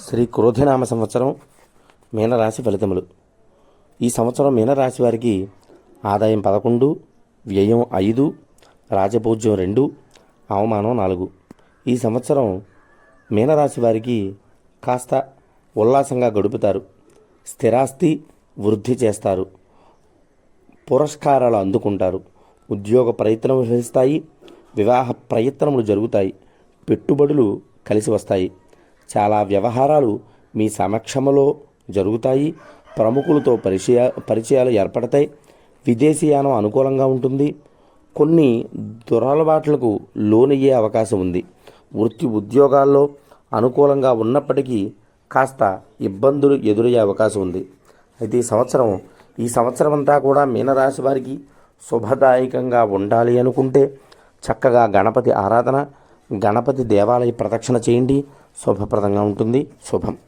శ్రీ క్రోధినామ సంవత్సరం మీనరాశి ఫలితములు. ఈ సంవత్సరం మీనరాశి వారికి ఆదాయం పదకొండు వ్యయం ఐదు రాజభోజ్యం రెండు అవమానం నాలుగు. ఈ సంవత్సరం మీనరాశి వారికి కాస్త ఉల్లాసంగా గడుపుతారు. స్థిరాస్తి వృద్ధి చేస్తారు. పురస్కారాలు అందుకుంటారు. ఉద్యోగ ప్రయత్నం ఫలిస్తాయి. వివాహ ప్రయత్నములు జరుగుతాయి. పెట్టుబడులు కలిసి వస్తాయి. చాలా వ్యవహారాలు మీ సమక్షంలో జరుగుతాయి. ప్రముఖులతో పరిచయ పరిచయాలు ఏర్పడతాయి. విదేశీయానం అనుకూలంగా ఉంటుంది. కొన్ని దురలవాట్లకు లోనయ్యే అవకాశం ఉంది. వృత్తి ఉద్యోగాల్లో అనుకూలంగా ఉన్నప్పటికీ కాస్త ఇబ్బందులు ఎదురయ్యే అవకాశం ఉంది. అయితే ఈ సంవత్సరం ఈ సంవత్సరం అంతా కూడా మీనరాశి వారికి శుభదాయకంగా ఉండాలి అనుకుంటే చక్కగా గణపతి ఆరాధన గణపతి దేవాలయ ప్రదక్షిణ చేయండి. శుభప్రదంగా ఉంటుంది. శుభం.